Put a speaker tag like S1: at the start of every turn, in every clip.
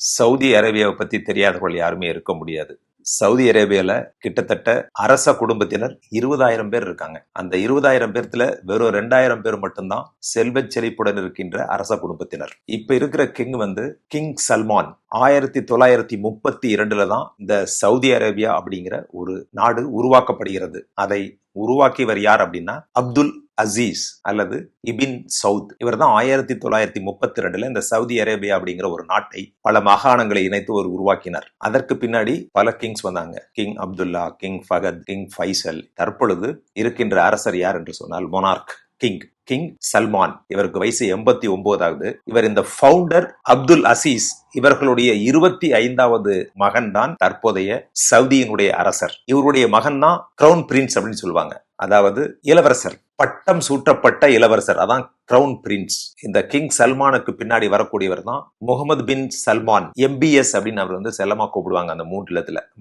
S1: Saudi அரேபியாவை பத்தி தெரியாதவர்கள் யாருமே இருக்க முடியாது. சவுதி அரேபியால கிட்டத்தட்ட அரச குடும்பத்தினர் இருபதாயிரம் பேர் இருக்காங்க. அந்த இருபதாயிரம் பேர்த்துல வெறும் ரெண்டாயிரம் பேர் மட்டும்தான் செல்வ செழிப்புடன் இருக்கின்ற அரச குடும்பத்தினர். இப்ப இருக்கிற கிங் வந்து கிங் சல்மான். ஆயிரத்தி தொள்ளாயிரத்தி முப்பத்தி இரண்டுல தான் இந்த சவுதி அரேபியா அப்படிங்கிற ஒரு நாடு உருவாக்கப்படுகிறது. அதை உருவாக்கியவர் யார் அப்படின்னா அப்துல் அசீஸ் அல்லது இபின் சவுத். இவர் தான் ஆயிரத்தி தொள்ளாயிரத்தி முப்பத்தி ரெண்டுல இந்த சவுதி அரேபியா அப்படிங்கிற ஒரு நாட்டை பல மாகாணங்களை இணைத்து ஒரு உருவாக்கினார். அதற்கு பின்னாடி பல கிங்ஸ் வந்தாங்க. King Abdullah king Fahad king Faisal. தற்பொழுது இருக்கின்ற அரசர் யார் என்று சொன்னால் மொனார்க் கிங். கிங் சல்மான் இவருக்கு வயசு எண்பத்தி ஒன்பதாவது இவர் இந்த ஃபவுண்டர் அப்துல் அசீஸ் இவர்களுடைய இருபத்தி ஐந்தாவது மகன் தான் தற்போதைய சவுதியினுடைய அரசர். இவருடைய மகன் தான் கிரவுன் பிரின்ஸ் அப்படின்னு சொல்லுவாங்க. அதாவது இளவரசர். பட்டம் சூட்டப்பட்ட இளவரசர். அதான் கிரவுன் பிரின்ஸ் இந்த கிங் சல்மானுக்கு பின்னாடி வரக்கூடியவர் தான் முகமது பின் சல்மான். எம்பிஎஸ் அப்படின்னு அவர் வந்து செல்லமா கூப்பிடுவாங்க அந்த மூன்று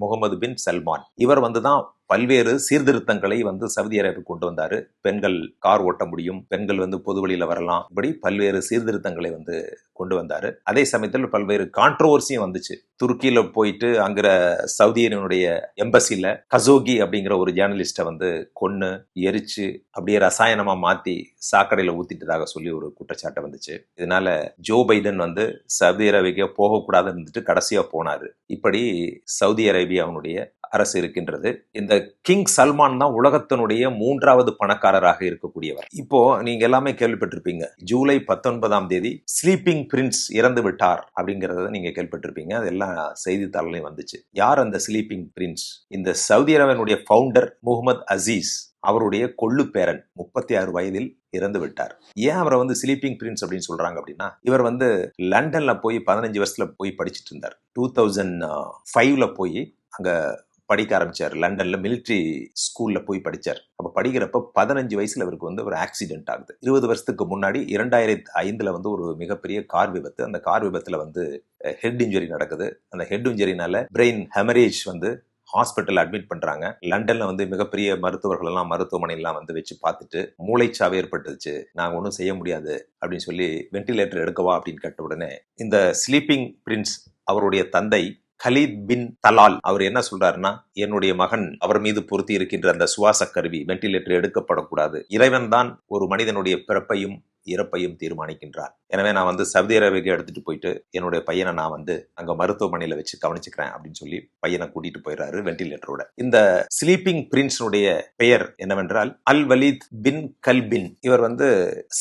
S1: முகமது பின் சல்மான். இவர் வந்து தான் பல்வேறு சீர்திருத்தங்களை வந்து சவுதி அரேபியா கொண்டு வந்தாரு. பெண்கள் கார் ஓட்ட முடியும் பெண்கள் வந்து பொது வழியில வரலாம். இப்படி பல்வேறு சீர்திருத்தங்களை வந்து கொண்டு வந்தாரு. அதே சமயத்தில் பல்வேறு கான்ட்ரவர்சியும் வந்துச்சு. துருக்கியில போயிட்டு அங்கிற சவுதியினுடைய எம்பசில கசோகி அப்படிங்கிற ஒரு ஜேர்னலிஸ்ட வந்து கொன்னு எரிச்சு அப்படியே ரசாயனமா மாத்தி சாக்கடையில ஊத்திட்டதாக சொல்லி ஒரு குற்றச்சாட்டு வந்துச்சு. இதனால ஜோ பைடன் வந்து சவுதி அரேபியா போகக்கூடாதுன்னு இருந்துட்டு கடைசியா போனாரு. இப்படி சவுதி அரேபியாவுடைய அரசு இருக்கின்றது. இந்த கிங் சல்மான் தான் உலகத்தினுடைய மூன்றாவது பணக்காரராக இருக்கக்கூடியவர். இப்போ நீங்க எல்லாமே கேள்விப்பட்டிருப்பீங்க. ஜூலை பத்தொன்பதாம் தேதி ஸ்லீப்பிங் பிரின்ஸ் இறந்து விட்டார் அப்படிங்கறத நீங்க கேள்விப்பட்டிருப்பீங்க. அதெல்லாம் செய்தித்தாள்லையும் வந்துச்சு. யார் அந்த ஸ்லீப்பிங் பிரின்ஸ்? இந்த சவுதி அரேபியனுடைய ஃபவுண்டர் முகமது அசீஸ். அவருடைய கொள்ளு பேரன் முப்பத்தி ஆறு வயதில் இறந்து விட்டார். ஏன் அவரை வந்து ஸ்லீப்பிங் பிரின்ஸ் அப்படின்னு சொல்றாங்க அப்படின்னா இவர் வந்து லண்டன்ல போய் பதினஞ்சு வருஷத்துல போய் படிச்சுட்டு இருந்தார். டூ தௌசண்ட் ஃபைவ்ல போய் அங்க படிக்க ஆரம்பிச்சார். லண்டன்ல மிலிட்ரி ஸ்கூல்ல போய் படிச்சார். அப்ப படிக்கிறப்ப பதினஞ்சு வயசுல அவருக்கு வந்து ஒரு ஆக்சிடென்ட் ஆகுது. இருபது வருஷத்துக்கு முன்னாடி இரண்டாயிரத்தி ஐந்துல வந்து ஒரு மிகப்பெரிய கார் விபத்து. அந்த கார் விபத்துல வந்து ஹெட் இன்ஜுரி நடக்குது. அந்த ஹெட் இன்ஜுரினால பிரெயின் ஹெமரேஜ் வந்து ஹாஸ்பிட்டல் அட்மிட் பண்றாங்க. லண்டன்ல வந்து மிகப்பெரிய மருத்துவர்கள் எல்லாம் மருத்துவமனையெல்லாம் வந்து வச்சு பார்த்துட்டு மூளைச்சாவு ஏற்பட்டுச்சு நாங்க ஒன்றும் செய்ய முடியாது அப்படின்னு சொல்லி வென்டிலேட்டர் எடுக்கவா அப்படின்னு கேட்ட உடனே இந்த ஸ்லீப்பிங் பிரின்ஸ் அவருடைய தந்தை கலீத் பின் தலால் அவர் என்ன சொல்றாருன்னா என்னுடைய மகன் அவர் மீது பொருத்தி இருக்கின்ற அந்த சுவாச கருவி வென்டிலேட்டர் எடுக்கப்படக்கூடாது. இறைவன் தான் ஒரு மனிதனுடைய பிறப்பையும் இறப்பையும் தீர்மானிக்கின்றார். எனவே நான் வந்து சவுதி அரேபியாவுக்கு எடுத்துகிட்டு போயிட்டு என்னுடைய பையனை நான் வந்து அங்கே மருத்துவமனையில் வச்சு கவனிச்சுக்கிறேன் அப்படின்னு சொல்லி பையனை கூட்டிகிட்டு போயிடுறாரு வென்டிலேட்டரோட இந்த ஸ்லீப்பிங் பிரின்ஸினுடைய பெயர் என்னவென்றால் அல் வலீத் பின் கல்பின். இவர் வந்து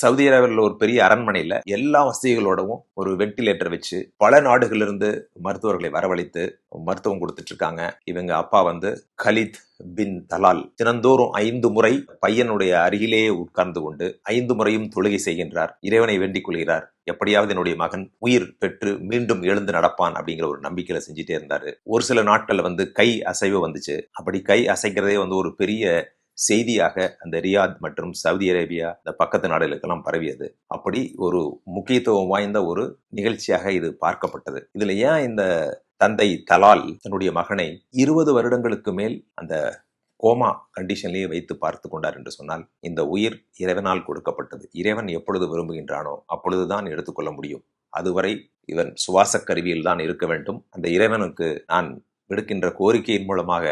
S1: சவுதி அரேபியாவில் ஒரு பெரிய அரண்மனையில் எல்லா வசதிகளோடவும் ஒரு வென்டிலேட்டர் வச்சு பல நாடுகளிலிருந்து மருத்துவர்களை வரவழைத்து மருத்துவம் கொடுத்துட்டு இருக்காங்க இவங்க அப்பா வந்து கலித் பின் தலால். தினந்தோறும் ஐந்து முறை பையனுடைய அருகிலேயே உட்கார்ந்து கொண்டு ஐந்து முறையும் தொழுகை செய்கின்றார். இறைவனை வேண்டிக் கொள்கிறார். எப்படியாவது என்னுடைய மகன் உயிர் பெற்று மீண்டும் எழுந்து நடப்பான் அப்படிங்கிற ஒரு நம்பிக்கையில செஞ்சுட்டே இருந்தாரு. ஒரு சில நாட்கள் வந்து கை அசைவு வந்துச்சு. அப்படி கை அசைக்கிறதே வந்து ஒரு பெரிய செய்தியாக அந்த ரியாத் மற்றும் சவுதி அரேபியா இந்த பக்கத்து நாடுகளுக்கெல்லாம் பரவியது. அப்படி ஒரு முக்கியத்துவம் வாய்ந்த ஒரு நிகழ்ச்சியாக இது பார்க்கப்பட்டது. இதுல ஏன் இந்த தந்தை தலால் தன்னுடைய மகனை இருபது வருடங்களுக்கு மேல் அந்த கோமா கண்டிஷன்லேயே வைத்து பார்த்து கொண்டார் என்று சொன்னால் இந்த உயிர் இறைவனால் கொடுக்கப்பட்டது. இறைவன் எப்பொழுது விரும்புகின்றானோ அப்பொழுதுதான் எடுத்துக்கொள்ள முடியும். அதுவரை இவன் சுவாச கருவியில் தான் இருக்க வேண்டும். அந்த இறைவனுக்கு நான் விடுக்கின்ற கோரிக்கையின் மூலமாக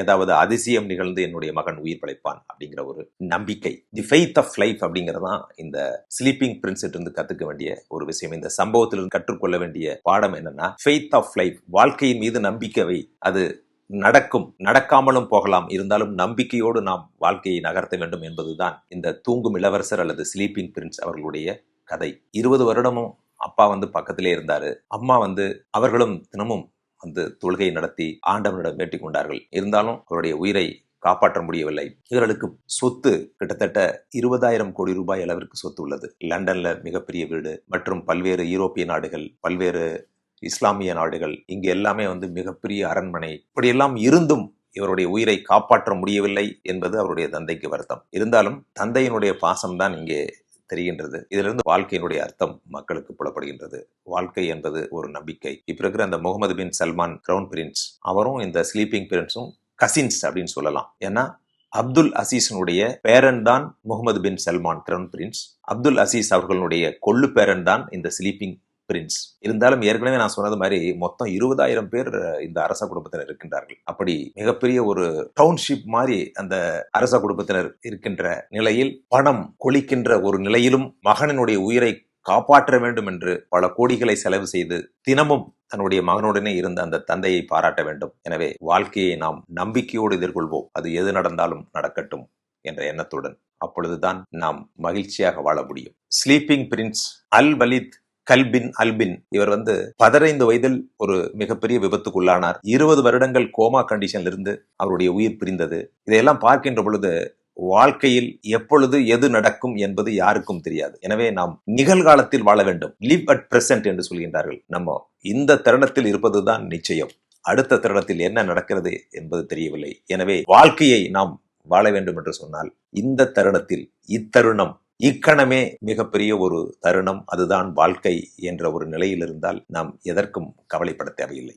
S1: ஏதாவது அதிசயம் நிகழ்ந்து என்னுடைய மகன் உயிர் பிழைப்பான் அப்படிங்கிற ஒரு நம்பிக்கை. தி ஃபெய்த் ஆஃப் லைஃப் அப்படிங்கிறது தான் இந்த ஸ்லீப்பிங் பிரின்சிட் இருந்து கத்துக்க வேண்டிய ஒரு விஷயம். இந்த சம்பவத்திலிருந்து கற்றுக்கொள்ள வேண்டிய பாடம் என்னன்னா ஃபெய்த் ஆஃப் லைஃப் வாழ்க்கையின் மீது நம்பிக்கை அது நடக்கும் நடக்காமலும் போகலாம். இருந்தாலும் நம்பிக்கையோடு நாம் வாழ்க்கையை நகர்த்த வேண்டும் என்பதுதான் இந்த தூங்கும் இளவரசர் அல்லது ஸ்லீப்பிங் பிரின்ஸ் அவர்களுடைய கதை. இருபது வருடமும் அப்பா வந்து பக்கத்திலே இருந்தாரு. அம்மா வந்து அவர்களும் தினமும் வந்து தொழுகை நடத்தி ஆண்டவனிடம் வேண்டிக் கொண்டார்கள். இருந்தாலும் அவருடைய உயிரை காப்பாற்ற முடியவில்லை. இவர்களுக்கு சொத்து கிட்டத்தட்ட இருபதாயிரம் கோடி ரூபாய் அளவிற்கு சொத்து உள்ளது. லண்டன்ல மிகப்பெரிய வீடு மற்றும் பல்வேறு யூரோப்பிய நாடுகள் பல்வேறு இஸ்லாமிய நாடுகள் இங்கு எல்லாமே வந்து மிகப்பெரிய அரண்மனை. இப்படியெல்லாம் இருந்தும் இவருடைய உயிரை காப்பாற்ற முடியவில்லை என்பது அவருடைய தந்தைக்கு வருத்தம். இருந்தாலும் தந்தையினுடைய பாசம்தான் இங்கே தெரிகின்றது. இதிலிருந்து வாழ்க்கையினுடைய அர்த்தம் மக்களுக்கு புலப்படுகின்றது. வாழ்க்கை என்பது ஒரு நம்பிக்கை. இப்ப இருக்கிற அந்த Mohammed bin Salman crown prince அவரும் இந்த ஸ்லீப்பிங் பிரின்ஸும் கசின்ஸ் அப்படின்னு சொல்லலாம். ஏன்னா அப்துல் அசீஸனுடைய பேரன் தான் Mohammed bin Salman crown prince. Abdul Aziz அவர்களுடைய கொள்ளு பேரன் தான் இந்த ஸ்லீப்பிங் பிரின்ஸ் இருந்தாலும் ஏற்கனவே நான் சொன்னது மாதிரி மொத்தம் இருபதாயிரம் பேர் இந்த அரச குடும்பத்தினர் இருக்கின்றார்கள். அப்படி மிகப்பெரிய ஒரு டவுன்ஷிப் மாதிரி அந்த அரச குடும்பத்தினர் இருக்கின்ற நிலையில் பணம் கொளிக்கின்ற ஒரு நிலையிலும் மகனினுடைய உயிரை காப்பாற்ற வேண்டும் என்று பல கோடிகளை செலவு செய்து தினமும் தன்னுடைய மகனுடனே இருந்த அந்த தந்தையை பாராட்ட வேண்டும். எனவே வாழ்க்கையை நாம் நம்பிக்கையோடு எதிர்கொள்வோம். அது எது நடந்தாலும் நடக்கட்டும் என்ற எண்ணத்துடன் அப்பொழுதுதான் நாம் மகிழ்ச்சியாக வாழ முடியும். ஸ்லீப்பிங் பிரின்ஸ் அல் வலித் கல்பின் அல்பின். இவர் வந்து பதினைந்து வயதில் ஒரு மிகப்பெரிய விபத்துக்குள்ளானார். இருபது வருடங்கள் கோமா கண்டிஷன்ல இருந்து அவருடைய உயிர் பிரிந்தது. இதையெல்லாம் பார்க்கின்ற பொழுது வாழ்க்கையில் எப்பொழுது எது நடக்கும் என்பது யாருக்கும் தெரியாது. எனவே நாம் நிகழ்காலத்தில் வாழ வேண்டும். லிவ் அட் பிரசன்ட் என்று சொல்கின்றார்கள். நம்ம இந்த தருணத்தில் இருப்பதுதான் நிச்சயம். அடுத்த தருணத்தில் என்ன நடக்கிறது என்பது தெரியவில்லை. எனவே வாழ்க்கையை நாம் வாழ வேண்டும் என்று சொன்னால் இந்த தருணத்தில் இத்தருணம் இக்கணமே மிகப்பெரிய ஒரு தருணம் அதுதான் வாழ்க்கை என்ற ஒரு நிலையில் இருந்தால் நாம் எதற்கும் கவலைப்பட தேவையில்லை.